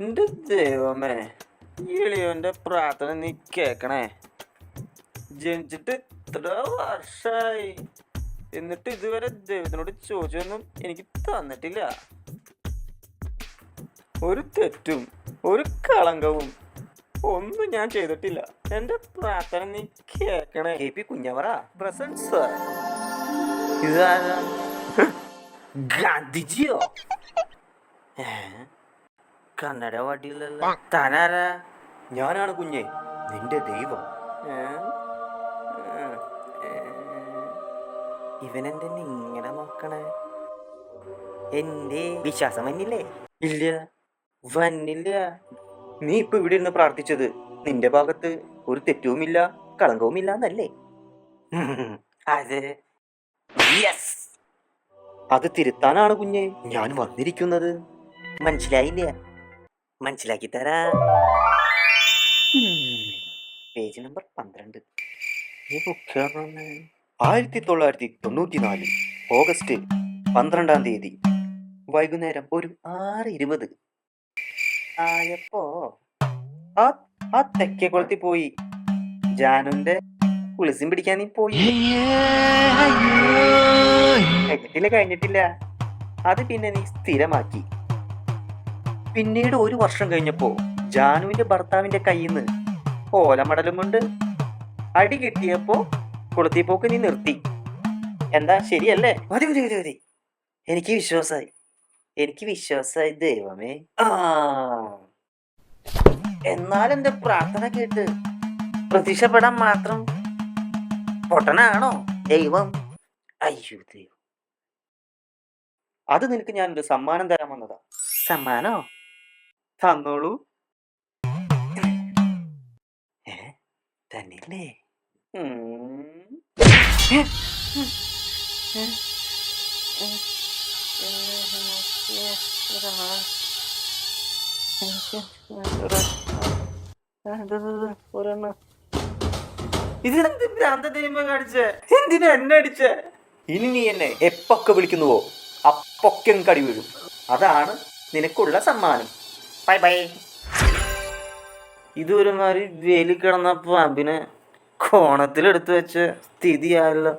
എന്റെ ദൈവമേ ഈ പ്രാർത്ഥന നീ കേക്കണേ. ജനിച്ചിട്ട് ഇത്ര വർഷായി. എന്നിട്ട് ഇതുവരെ ദൈവത്തിനോട് ചോദിച്ചൊന്നും എനിക്ക് തന്നിട്ടില്ല. ഒരു തെറ്റും ഒരു കളങ്കവും ഒന്നും ഞാൻ ചെയ്തിട്ടില്ല. എന്റെ പ്രാർത്ഥന നീ കേക്കണേ. K P Kunjavara present sir. ഗാന്ധിജിയോ? ഏ? കന്നഡ വടിയിലല്ല. താനാരാ? ഞാനാണ് കുഞ്ഞെ. നിന്റെ ദൈവം. ഏ. ഇങ്ങനെ നോക്കണേ? എന്റെ വിശ്വാസം വന്നില്ലേ? ഇല്ല. വന്നില്ല. നീ ഇപ്പൊ ഇവിടെ ഇരുന്ന് പ്രാർത്ഥിച്ചത് നിന്റെ ഭാഗത്ത് ഒരു തെറ്റുമില്ല കളങ്കവുമില്ല എന്നല്ലേ അതെ. യെസ്. അത് തിരുത്താനാണ് കുഞ്ഞെ. ഞാൻ വന്നിരിക്കുന്നത്. മനസ്സിലായില്ല? മനസ്സിലാക്കി തരാ. പേജ് നമ്പർ പന്ത്രണ്ട്. ആയിരത്തി തൊള്ളായിരത്തി തൊണ്ണൂറ്റി നാല് ഓഗസ്റ്റ് പന്ത്രണ്ടാം തീയതി വൈകുന്നേരം ഒരു ആറ് ഇരുപത്. ആയപ്പോ ആ ആ തെക്കേ കുളത്തിൽ പോയി. ജാനുന്റെ കുളിസും പിടിക്കാൻ നീ പോയി. കഴിഞ്ഞിട്ടില്ല കഴിഞ്ഞിട്ടില്ല. അത് പിന്നെ നീ സ്ഥിരമാക്കി. പിന്നീട് ഒരു വർഷം കഴിഞ്ഞപ്പോ ജാനുവിന്റെ ഭർത്താവിന്റെ കയ്യിൽ നിന്ന് ഓലമടലും കൊണ്ട് അടി കിട്ടിയപ്പോ കുളത്തിപ്പോക്ക് നീ നിർത്തി. എന്താ ശരിയല്ലേ? മതി മതി മതി മതി. എനിക്ക് വിശ്വാസമായി എനിക്ക് വിശ്വാസമായി ദൈവമേ. ആ. എന്നാൽ എന്റെ പ്രാർത്ഥന കേട്ട് പ്രത്യക്ഷപ്പെടാൻ മാത്രം പൊട്ടനാണോ? ദൈവം. അയ്യോ ദൈവം. അത് നിനക്ക് ഞാനൊരു സമ്മാനം തരാൻ വന്നതാ. സമ്മാനോ? തന്നോളൂ. തന്നില്ലേ? ഉം. ഇതിനെന്ത് ഭ്രാന്ത ദൈവം കാണിച്ചേ എന്തിനാ എന്നെ അടിച്ചേ ഇനി നീ എന്നെ എപ്പൊക്കെ വിളിക്കുന്നുവോ? അപ്പൊക്കെ കടി വീഴും. അതാണ് നിനക്കുള്ള സമ്മാനം. ബൈ ബൈ ഇതൊരുമാതിരി വേലി കിടന്ന പാമ്പിനെ കോണത്തിലെടുത്ത് വെച്ച സ്ഥിതിയായല്ലോ.